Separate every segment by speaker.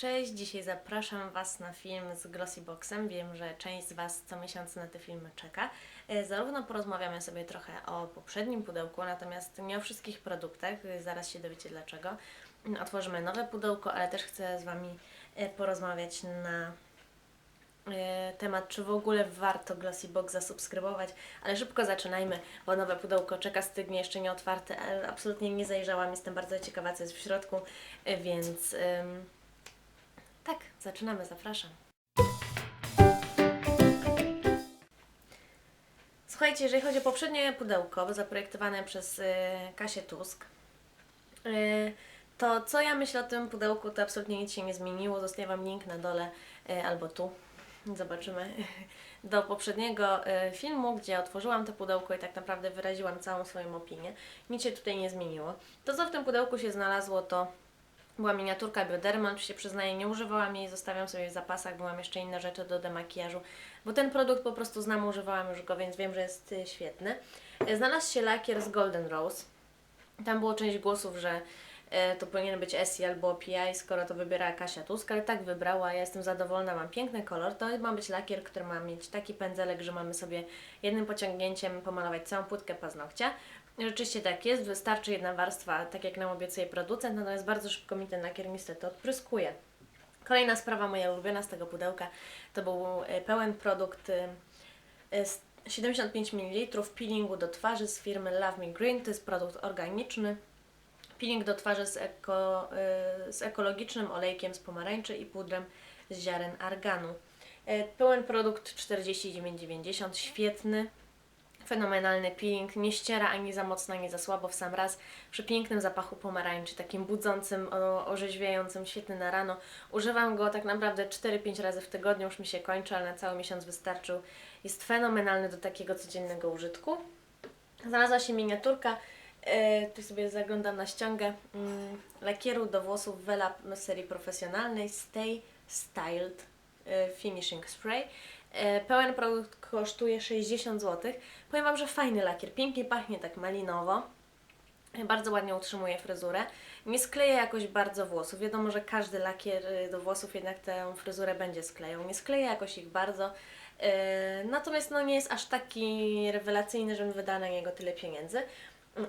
Speaker 1: Cześć, dzisiaj zapraszam Was na film z Glossyboxem. Wiem, że część z Was co miesiąc na te filmy czeka. E, Zarówno porozmawiamy sobie trochę o poprzednim pudełku, natomiast nie o wszystkich produktach, e, zaraz się dowiecie dlaczego. Mm, Otworzymy nowe pudełko, ale też chcę z Wami e, porozmawiać na temat, czy w ogóle warto Glossybox zasubskrybować, ale szybko zaczynajmy, bo nowe pudełko czeka, stygnie, jeszcze nie otwarte, absolutnie nie zajrzałam, jestem bardzo ciekawa, co jest w środku, więc tak, zaczynamy, zapraszam. Słuchajcie, jeżeli chodzi o poprzednie pudełko zaprojektowane przez y, Kasię Tusk, y, to co ja myślę o tym pudełku, to absolutnie nic się nie zmieniło. Zostawiam link na dole y, albo tu, zobaczymy, do poprzedniego filmu, gdzie otworzyłam to pudełko i tak naprawdę wyraziłam całą swoją opinię. Nic się tutaj nie zmieniło. To, co w tym pudełku się znalazło, to była miniaturka Bioderma, oczywiście przyznaję, nie używałam jej, zostawiam sobie w zapasach, bo mam jeszcze inne rzeczy do demakijażu, bo ten produkt po prostu znam, używałam już go, więc wiem, że jest y, świetny. E, Znalazł się lakier z Golden Rose. Tam było część głosów, że e, to powinien być SI albo PI, skoro to wybiera Kasia Tusk, ale tak wybrała, ja jestem zadowolona, mam piękny kolor. To ma być lakier, który ma mieć taki pędzelek, że mamy sobie jednym pociągnięciem pomalować całą płytkę paznokcia. Rzeczywiście tak jest, wystarczy jedna warstwa, tak jak nam obiecuje producent, natomiast bardzo szybko mi ten lakier niestety odpryskuje. Kolejna sprawa, moja ulubiona z tego pudełka, to był e, pełen produkt e, e, z 75 ml peelingu do twarzy z firmy Love Me Green. To jest produkt organiczny. Peeling do twarzy z, eko, y, z ekologicznym olejkiem z pomarańczy i pudrem z ziaren arganu. E, Pełen produkt 49,90, świetny, fenomenalny peeling, nie ściera ani za mocno, ani za słabo w sam raz, przy pięknym zapachu pomarańczy, takim budzącym, orzeźwiającym, świetny na rano. Używam go tak naprawdę 4-5 razy w tygodniu, już mi się kończy, ale na cały miesiąc wystarczył. Jest fenomenalny do takiego codziennego użytku. Znalazła się miniaturka, e, tu sobie zaglądam na ściągę, mm, lakieru do włosów Vela serii profesjonalnej Stay Styled e, Finishing Spray. E, Pełen produkt kosztuje 60 zł. Powiem Wam, że fajny lakier, pięknie pachnie tak malinowo. Bardzo ładnie utrzymuje fryzurę. Nie skleja jakoś bardzo włosów. Wiadomo, że każdy lakier y, do włosów jednak tę fryzurę będzie sklejał. Nie skleja jakoś ich bardzo. E, Natomiast no, nie jest aż taki rewelacyjny, żebym wydała na niego tyle pieniędzy.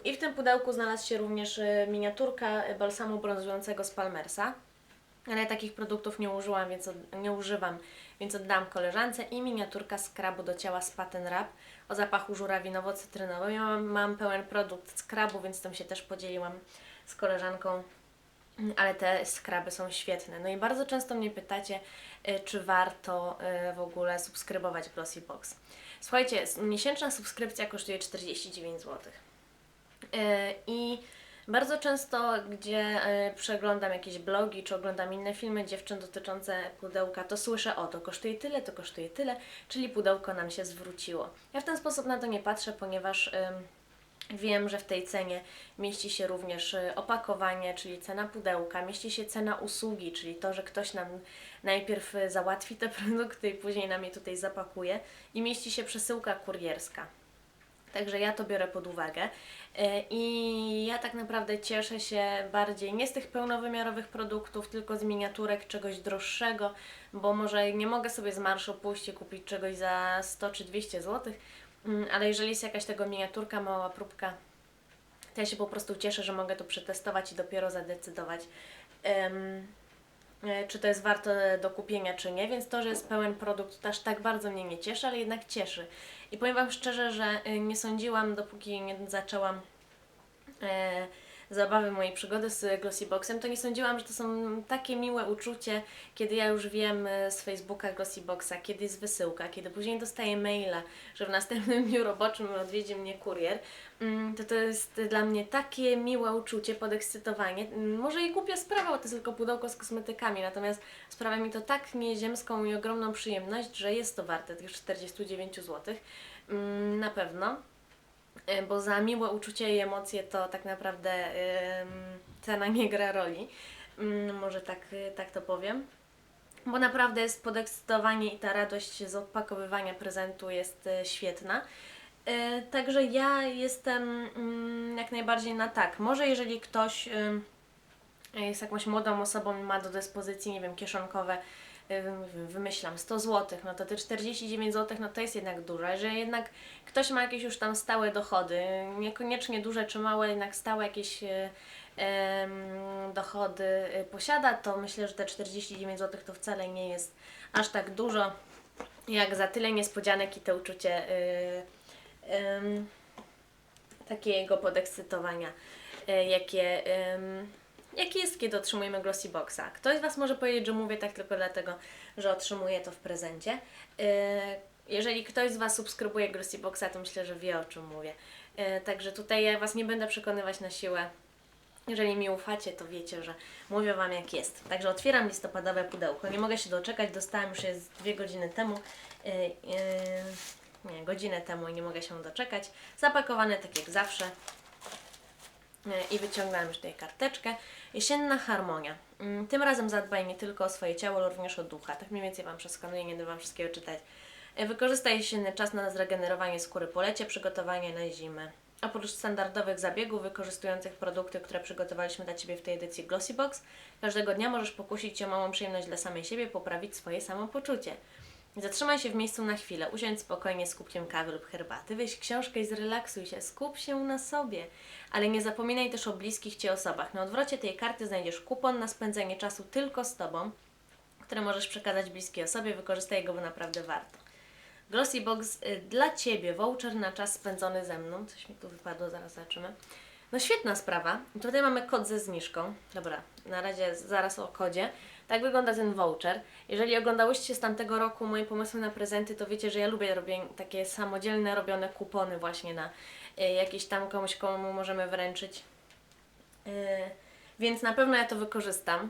Speaker 1: I w tym pudełku znalazła się również y, miniaturka balsamu brązującego z Palmersa. Ale takich produktów nie użyłam, więc od, nie używam, więc oddam koleżance i miniaturka skrabu do ciała z Patent Wrap o zapachu żurawinowo-cytrynowym. Ja mam, mam pełen produkt skrabu, więc tym się też podzieliłam z koleżanką, ale te skraby są świetne. No i bardzo często mnie pytacie, y, czy warto y, w ogóle subskrybować Glossy Box. Słuchajcie, miesięczna subskrypcja kosztuje 49 zł. Y, I bardzo często, gdzie y, przeglądam jakieś blogi, czy oglądam inne filmy dziewczyn dotyczące pudełka, to słyszę, o to kosztuje tyle, to kosztuje tyle, czyli pudełko nam się zwróciło. Ja w ten sposób na to nie patrzę, ponieważ wiem, że w tej cenie mieści się również y, opakowanie, czyli cena pudełka, mieści się cena usługi, czyli to, że ktoś nam najpierw y, załatwi te produkty i później nam je tutaj zapakuje i mieści się przesyłka kurierska. Także ja to biorę pod uwagę. E, I ja tak naprawdę cieszę się bardziej nie z tych pełnowymiarowych produktów, tylko z miniaturek czegoś droższego, bo może nie mogę sobie z marszu pójść i kupić czegoś za 100 czy 200 zł, mm, ale jeżeli jest jakaś tego miniaturka, mała próbka, to ja się po prostu cieszę, że mogę to przetestować i dopiero zadecydować. Czy to jest warte do kupienia, czy nie, więc to, że jest pełen produkt, to aż tak bardzo mnie nie cieszy, ale jednak cieszy. I powiem Wam szczerze, że y, nie sądziłam, dopóki nie zaczęłam e, zabawy mojej przygody z Glossyboxem, to nie sądziłam, że to są takie miłe uczucie, kiedy ja już wiem e, z Facebooka Glossyboxa, kiedy jest wysyłka, kiedy później dostaję maila, że w następnym dniu roboczym odwiedzi mnie kurier, mm, to to jest dla mnie takie miłe uczucie, podekscytowanie. Mm, Może i głupia sprawa, bo to jest tylko pudełko z kosmetykami, natomiast sprawia mi to tak nieziemską i ogromną przyjemność, że jest to warte tych 49 zł. Mm, Na pewno. E, bo za miłe uczucie i emocje to tak naprawdę cena nie gra roli. Mm, Może tak, y, tak to powiem. Bo naprawdę jest podekscytowanie i ta radość z odpakowywania prezentu jest e, świetna. Także ja jestem mm, jak najbardziej na tak. Może jeżeli ktoś jest jakąś młodą osobą i ma do dyspozycji, nie wiem, kieszonkowe, wymyślam, 100 zł, no to te 49 zł, no to jest jednak dużo. Jeżeli jednak ktoś ma jakieś już tam stałe dochody, niekoniecznie duże czy małe, jednak stałe jakieś y, dochody y, posiada, to myślę, że te 49 zł to wcale nie jest aż tak dużo, jak za tyle niespodzianek i to uczucie y, takiego podekscytowania, jakie, jakie jest, kiedy otrzymujemy Glossy Boxa. Ktoś z Was może powiedzieć, że mówię tak tylko dlatego, że otrzymuje to w prezencie. Y, jeżeli ktoś z Was subskrybuje Glossy Boxa, to myślę, że wie o czym mówię. Y, także tutaj ja Was nie będę przekonywać na siłę. Jeżeli mi ufacie, to wiecie, że mówię Wam jak jest. Także otwieram listopadowe pudełko. Nie mogę się doczekać, dostałam już je dwie godziny temu. Yy, yy, nie, godzinę temu i nie mogę się doczekać. Zapakowane tak jak zawsze. I wyciągnęłam już tutaj karteczkę. Jesienna harmonia. Yy, Tym razem zadbaj nie tylko o swoje ciało, ale również o ducha. Tak mniej więcej Wam przeskanuję, nie będę Wam wszystkiego czytać. Yy, Wykorzystaj jesienny czas na zregenerowanie skóry po lecie, przygotowanie na zimę. Oprócz standardowych zabiegów wykorzystujących produkty, które przygotowaliśmy dla Ciebie w tej edycji Glossy Box, każdego dnia możesz pokusić się o małą przyjemność dla samej siebie, poprawić swoje samopoczucie. Zatrzymaj się w miejscu na chwilę, usiądź spokojnie z kubkiem kawy lub herbaty, weź książkę i zrelaksuj się, skup się na sobie. Ale nie zapominaj też o bliskich Ci osobach. Na odwrocie tej karty znajdziesz kupon na spędzenie czasu tylko z Tobą, który możesz przekazać bliskiej osobie, wykorzystaj go, bo naprawdę warto. Glossy Box y, dla Ciebie, voucher na czas spędzony ze mną. Coś mi tu wypadło, zaraz zobaczymy. No świetna sprawa. Tutaj mamy kod ze zniżką. Dobra, na razie zaraz o kodzie. Tak wygląda ten voucher. Jeżeli oglądałyście z tamtego roku moje pomysły na prezenty, to wiecie, że ja lubię robić takie samodzielne, robione kupony właśnie na y, jakieś tam komuś, komu możemy wręczyć. Y, więc na pewno ja to wykorzystam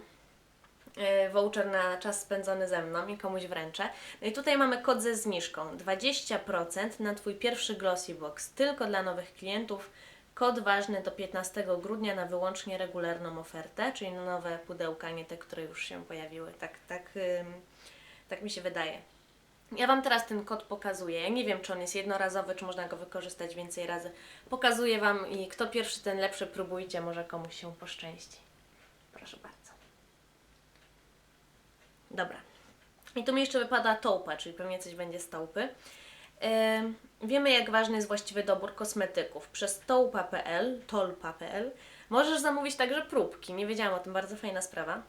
Speaker 1: e, voucher na czas spędzony ze mną i komuś wręczę. No i tutaj mamy kod ze zniżką 20% na Twój pierwszy Glossy Box tylko dla nowych klientów. Kod ważny do 15 grudnia na wyłącznie regularną ofertę, czyli nowe pudełka, nie te, które już się pojawiły. Tak, tak, tak mi się wydaje. Ja Wam teraz ten kod pokazuję. Ja nie wiem, czy on jest jednorazowy, czy można go wykorzystać więcej razy. Pokazuję Wam i kto pierwszy, ten lepszy. Próbujcie, może komuś się poszczęści. Proszę bardzo. Dobra. I tu mi jeszcze wypada taupa, czyli pewnie coś będzie z taupy. Ym, wiemy, jak ważny jest właściwy dobór kosmetyków. Przez taupa.pl, tolpa.pl możesz zamówić także próbki. Nie wiedziałam o tym, bardzo fajna sprawa.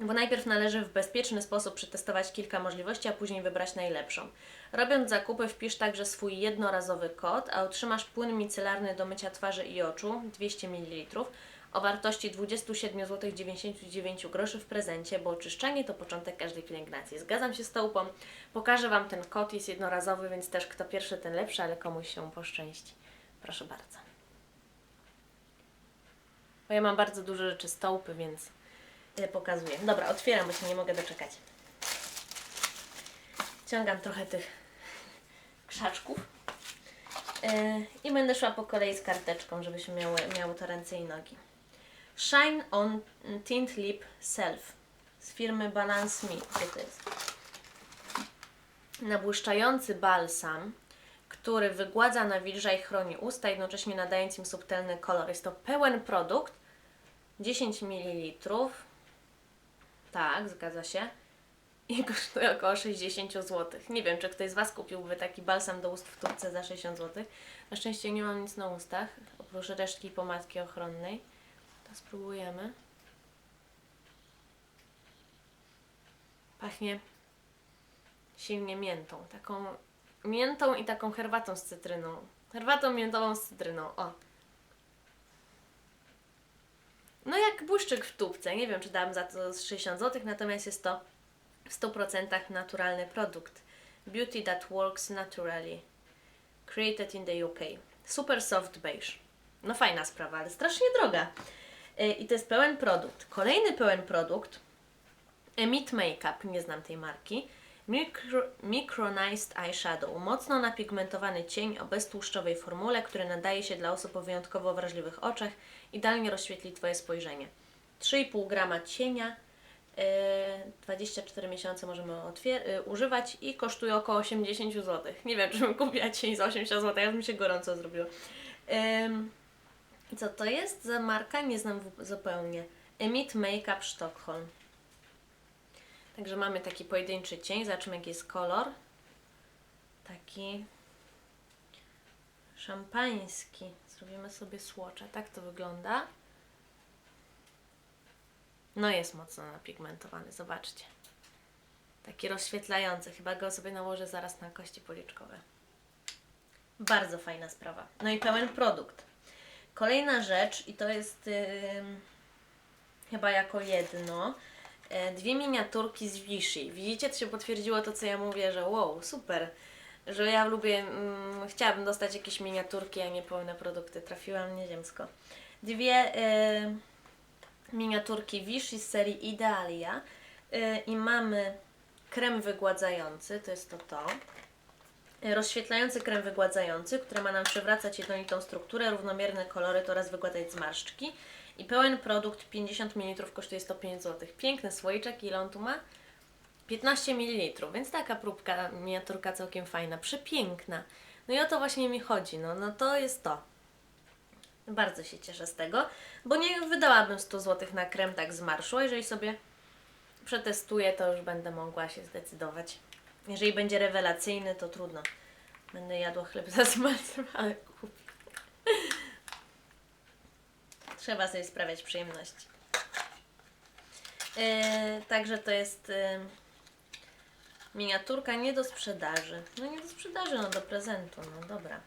Speaker 1: Bo najpierw należy w bezpieczny sposób przetestować kilka możliwości, a później wybrać najlepszą. Robiąc zakupy, wpisz także swój jednorazowy kod, a otrzymasz płyn micelarny do mycia twarzy i oczu 200 ml o wartości 27 zł 99 groszy w prezencie, bo oczyszczanie to początek każdej pielęgnacji. Zgadzam się z Taupą. Pokażę Wam ten kod, jest jednorazowy, więc też kto pierwszy, ten lepszy, ale komuś się poszczęści. Proszę bardzo. Bo ja mam bardzo dużo rzeczy z Taupy, więc y, pokazuję. Dobra, otwieram, bo się nie mogę doczekać. Ciągam trochę tych krzaczków. Yy, I będę szła po kolei z karteczką, żebyśmy miały, miały to ręce i nogi. Shine on Tint Lip Self z firmy Balance Me. Gdzie to jest? Nabłyszczający balsam, który wygładza nawilża i chroni usta, jednocześnie nadając im subtelny kolor. Jest to pełen produkt, 10 ml. Tak, zgadza się. I kosztuje około 60 zł. Nie wiem, czy ktoś z Was kupiłby taki balsam do ust w tubce za 60 zł. Na szczęście nie mam nic na ustach, oprócz resztki pomadki ochronnej. To spróbujemy. Pachnie silnie miętą. Taką miętą i taką herbatą z cytryną. Herbatą miętową z cytryną. O. No jak błyszczyk w tubce. Nie wiem, czy dam za to z 60 zł, natomiast jest to w 100% naturalny produkt. Beauty that works naturally. Created in the UK. Super soft beige. No fajna sprawa, ale strasznie droga. Yy, I to jest pełen produkt. Kolejny pełen produkt. Emit Makeup, nie znam tej marki. Micro, micronized Eyeshadow. Mocno napigmentowany cień o beztłuszczowej formule, który nadaje się dla osób o wyjątkowo wrażliwych oczach. Idealnie rozświetli Twoje spojrzenie. 3,5 grama cienia. Yy, 24 miesiące możemy yy, używać i kosztuje około 80 zł. Nie wiem, czy bym kupiła cień za 80 zł, ja bym się gorąco zrobiło. Ym, co to jest za marka? Nie znam zupełnie. Emit Makeup Stockholm. Także mamy taki pojedynczy cień. Zobaczymy jaki jest kolor. Taki szampański. Zrobimy sobie słocza. Tak to wygląda. No jest mocno napigmentowany, zobaczcie. Taki rozświetlający. Chyba go sobie nałożę zaraz na kości policzkowe. Bardzo fajna sprawa. No i pełen produkt. Kolejna rzecz, i to jest ym, chyba jako jedno, e, dwie miniaturki z Vichy. Widzicie, to się potwierdziło to, co ja mówię, że wow, super, że ja lubię, mm, chciałabym dostać jakieś miniaturki, a nie pełne produkty. Trafiłam nieziemsko. Dwie y, miniaturki Vichy z serii Idealia y, i mamy krem wygładzający, to jest to to rozświetlający krem wygładzający, który ma nam przywracać jednolitą strukturę, równomierne kolory oraz wygładzać zmarszczki. I pełen produkt 50 ml kosztuje 105 zł. Piękny słoiczek, ile on tu ma? 15 ml, więc taka próbka, miniaturka całkiem fajna, przepiękna. No i o to właśnie mi chodzi, no, no to jest to. Bardzo się cieszę z tego, bo nie wydałabym 100 zł na krem tak z marszu, jeżeli sobie przetestuję, to już będę mogła się zdecydować. Jeżeli będzie rewelacyjny, to trudno. Będę jadła chleb za smalcem, ale kupię. Trzeba sobie sprawiać przyjemność. Yy, także to jest yy, miniaturka nie do sprzedaży. No nie do sprzedaży, no do prezentu, no dobra.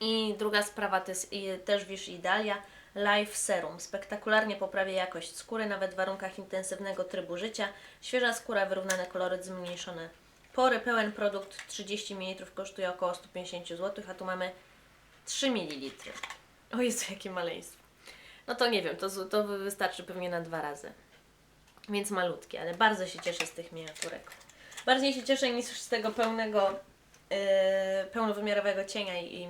Speaker 1: I druga sprawa to jest też Wish Idalia Life Serum. Spektakularnie poprawia jakość skóry, nawet w warunkach intensywnego trybu życia. Świeża skóra, wyrównane kolory, zmniejszone pory. Pełen produkt 30 ml kosztuje około 150 zł, a tu mamy 3 ml. O Jezu, jakie maleństwo. No to nie wiem, to, to wystarczy pewnie na dwa razy. Więc malutkie, ale bardzo się cieszę z tych miniaturek. Bardziej się cieszę niż z tego pełnego, yy, pełnowymiarowego cienia i yy,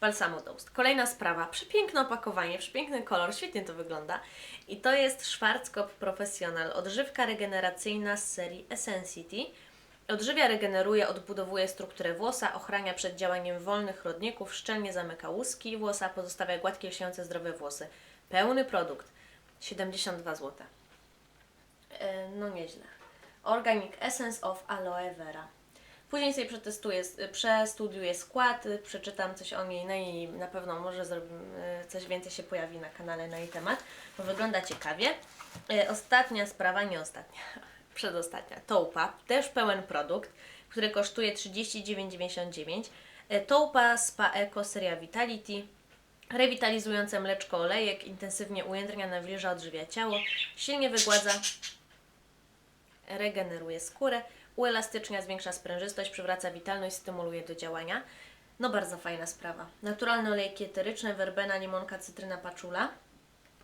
Speaker 1: balsamu do. Kolejna sprawa, przepiękne opakowanie, przepiękny kolor, świetnie to wygląda. I to jest Schwarzkopf Professional, odżywka regeneracyjna z serii Essensity. Odżywia, regeneruje, odbudowuje strukturę włosa, ochrania przed działaniem wolnych rodników, szczelnie zamyka łuski włosa, pozostawia gładkie, lśniące, zdrowe włosy. Pełny produkt, 72 zł. E, No nieźle. Organic Essence of Aloe Vera. Później sobie przetestuję, przestudiuję skład, przeczytam coś o niej, no i na pewno może y, coś więcej się pojawi na kanale na jej temat, bo wygląda ciekawie. Y, Ostatnia sprawa, nie ostatnia, przedostatnia, Toupa, też pełen produkt, który kosztuje 39,99. Y, Toupa Spa Eco seria Vitality, rewitalizujące mleczko olejek, intensywnie ujędrnia, nawilża, odżywia ciało, silnie wygładza, regeneruje skórę, uelastycznia, zwiększa sprężystość, przywraca witalność, stymuluje do działania. No bardzo fajna sprawa. Naturalne olejki eteryczne, werbena, limonka, cytryna, paczula.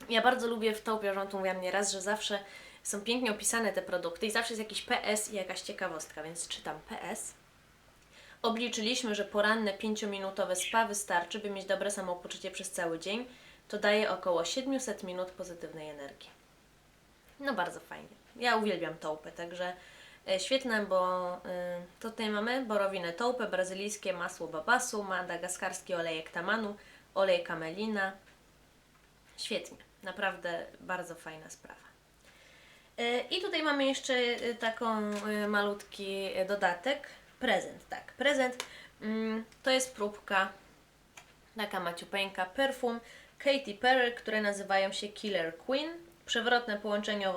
Speaker 1: Ja bardzo lubię w on tu mówiłam nieraz, że zawsze są pięknie opisane te produkty i zawsze jest jakiś PS i jakaś ciekawostka, więc czytam PS. Obliczyliśmy, że poranne 5-minutowe spa wystarczy, by mieć dobre samopoczucie przez cały dzień. To daje około 700 minut pozytywnej energii. No bardzo fajnie. Ja uwielbiam tołpę, także świetne, bo e, tutaj mamy borowinę tołpę, brazylijskie masło babasu, madagaskarski olejek tamanu, olej kamelina. Świetnie, naprawdę bardzo fajna sprawa. E, I tutaj mamy jeszcze e, taką e, malutki e, dodatek, prezent, tak, prezent. Mm, To jest próbka taka maciupeńka perfum Katy Perry, które nazywają się Killer Queen. Przewrotne połączenie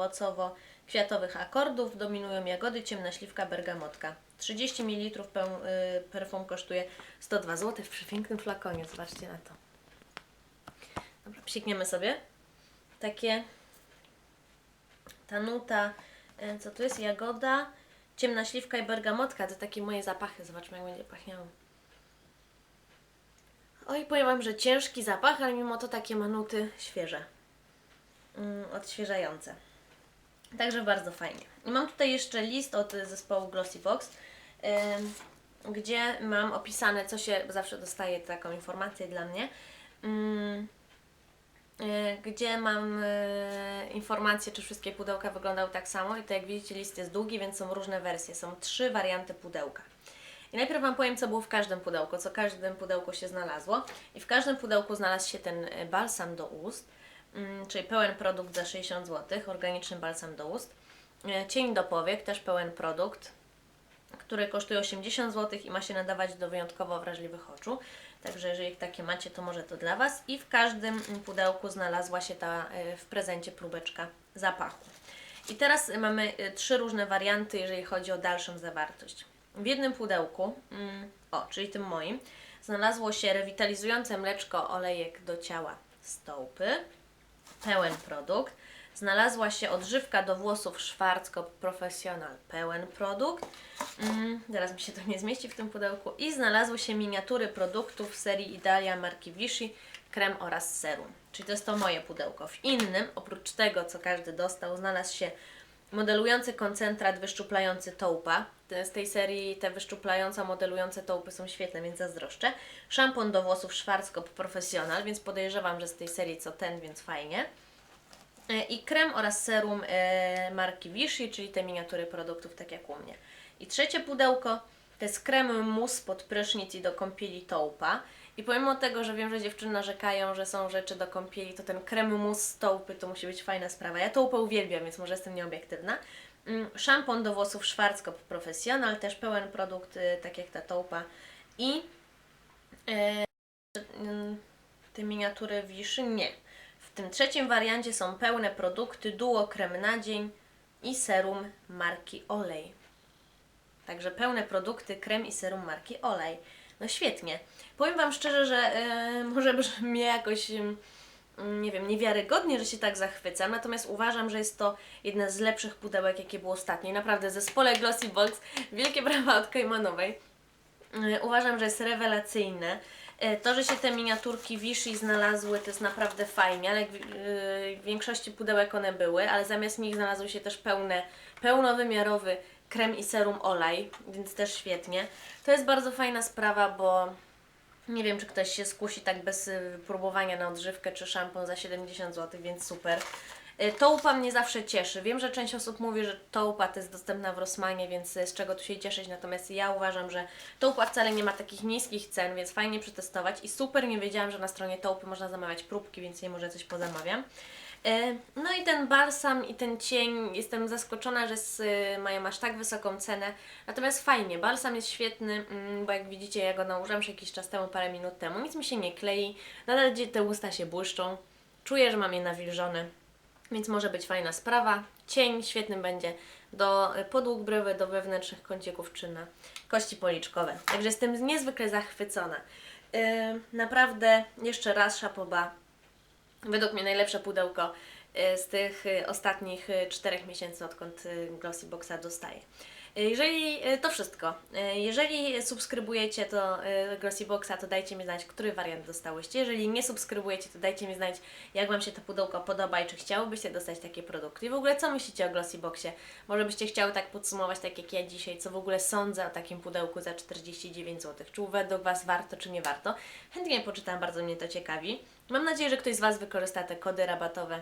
Speaker 1: owocowo-kwiatowych akordów, dominują jagody, ciemna śliwka, bergamotka. 30 ml y, perfum kosztuje 102 zł w przepięknym flakonie, zobaczcie na to. Dobra, psikniemy sobie. Takie ta nuta, y, co tu jest? Jagoda, ciemna śliwka i bergamotka. To takie moje zapachy. Zobaczmy, jak będzie pachniało. Oj, powiem Wam, że ciężki zapach, ale mimo to takie manuty świeże. Mm, odświeżające. Także bardzo fajnie. I mam tutaj jeszcze list od zespołu Glossybox, ym, gdzie mam opisane, co się zawsze dostaje taką informację dla mnie. Ym, y, gdzie mam y, informację, czy wszystkie pudełka wyglądały tak samo. I to jak widzicie, list jest długi, więc są różne wersje. Są trzy warianty pudełka. I najpierw Wam powiem, co było w każdym pudełku, co w każdym pudełku się znalazło. I w każdym pudełku znalazł się ten e, balsam do ust. Mm, czyli pełen produkt za 60 zł, organiczny balsam do ust. E, Cień do powiek, też pełen produkt, który kosztuje 80 zł i ma się nadawać do wyjątkowo wrażliwych oczu. Także jeżeli takie macie, to może to dla Was. I w każdym pudełku znalazła się ta e, w prezencie próbeczka zapachu. I teraz mamy e, trzy różne warianty, jeżeli chodzi o dalszą zawartość. W jednym pudełku, mm, o, czyli tym moim, znalazło się rewitalizujące mleczko olejek do ciała stołpy, pełen produkt. Znalazła się odżywka do włosów Schwarzkopf Professional, pełen produkt. Mm, teraz mi się to nie zmieści w tym pudełku. I znalazły się miniatury produktów serii Idalia marki Vichy, krem oraz serum. Czyli to jest to moje pudełko. W innym, oprócz tego, co każdy dostał, znalazł się modelujący koncentrat wyszczuplający tołpa. Z tej serii te wyszczuplające, modelujące tołpy są świetne, więc zazdroszczę. Szampon do włosów Schwarzkopf Professional, więc podejrzewam, że z tej serii co ten, więc fajnie. E, I krem oraz serum e, marki Vichy, czyli te miniatury produktów, tak jak u mnie. I trzecie pudełko to jest krem mus pod prysznic i do kąpieli tołpa. I pomimo tego, że wiem, że dziewczyny narzekają, że są rzeczy do kąpieli, to ten krem mus z tołpy to musi być fajna sprawa. Ja tołpę uwielbiam, więc może jestem nieobiektywna. Mm, Szampon do włosów Schwarzkopf Professional, też pełen produkt, y, tak jak ta tołpa. I e, mm, te miniatury Vichy nie. W tym trzecim wariancie są pełne produkty Duo Krem na dzień i serum marki Olej. Także pełne produkty, krem i serum marki Olej. No świetnie. Powiem Wam szczerze, że e, może brzmi jakoś, em, nie wiem, niewiarygodnie, że się tak zachwycam, natomiast uważam, że jest to jedna z lepszych pudełek, jakie było ostatnio. I naprawdę zespole Glossy Box, wielkie brawa od Kajmanowej. E, Uważam, że jest rewelacyjne. E, To, że się te miniaturki Vichy znalazły, to jest naprawdę fajnie, ale w większości pudełek one były, ale zamiast nich znalazły się też pełne, pełnowymiarowy krem i serum olej, więc też świetnie. To jest bardzo fajna sprawa, bo nie wiem, czy ktoś się skusi tak bez y, próbowania na odżywkę czy szampon za 70 zł, więc super. Y, Tołpa mnie zawsze cieszy. Wiem, że część osób mówi, że tołpa to jest dostępna w Rossmanie, więc y, z czego tu się cieszyć. Natomiast ja uważam, że tołpa wcale nie ma takich niskich cen, więc fajnie przetestować. I super, nie wiedziałam, że na stronie tołpy można zamawiać próbki, więc nie może coś pozamawiam. E, No i ten balsam i ten cień, jestem zaskoczona, że s- mają aż tak wysoką cenę. Natomiast fajnie, balsam jest świetny, mm, bo jak widzicie, ja go nałożyłam już jakiś czas temu, parę minut temu, nic mi się nie klei, nadal te usta się błyszczą, czuję, że mam je nawilżone, więc może być fajna sprawa. Cień świetny będzie do y, podłóg bryły, do wewnętrznych kącieków czy na kości policzkowe. Także jestem niezwykle zachwycona. Yy, naprawdę, jeszcze raz szapoba. Według mnie najlepsze pudełko y, z tych y, ostatnich y, czterech miesięcy, odkąd Glossy Boxa dostaję. Jeżeli to wszystko, jeżeli subskrybujecie to y, Glossy Boxa, to dajcie mi znać, który wariant dostałyście. Jeżeli nie subskrybujecie, to dajcie mi znać, jak Wam się to pudełko podoba i czy chciałybyście dostać takie produkty. I w ogóle co myślicie o Glossy Boxie? Może byście chciały tak podsumować, tak jak ja dzisiaj, co w ogóle sądzę o takim pudełku za 49 zł. Czy według Was warto, czy nie warto? Chętnie poczytam, bardzo mnie to ciekawi. Mam nadzieję, że ktoś z Was wykorzysta te kody rabatowe.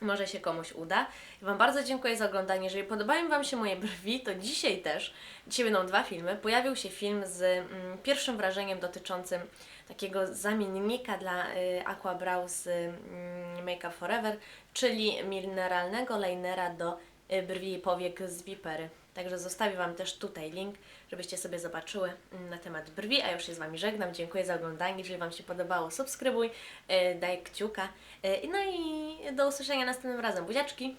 Speaker 1: Może się komuś uda. I Wam bardzo dziękuję za oglądanie. Jeżeli podobają Wam się moje brwi, to dzisiaj też, dzisiaj będą dwa filmy. Pojawił się film z mm, pierwszym wrażeniem dotyczącym takiego zamiennika dla y, Aqua Brow z mm, Make Up Forever, czyli mineralnego linera do y, brwi i powiek z Vipery. Także zostawię Wam też tutaj link, żebyście sobie zobaczyły mm, na temat brwi, a już się z Wami żegnam. Dziękuję za oglądanie. Jeżeli Wam się podobało, subskrybuj, y, daj kciuka. Y, No i do usłyszenia następnym razem. Buziaczki!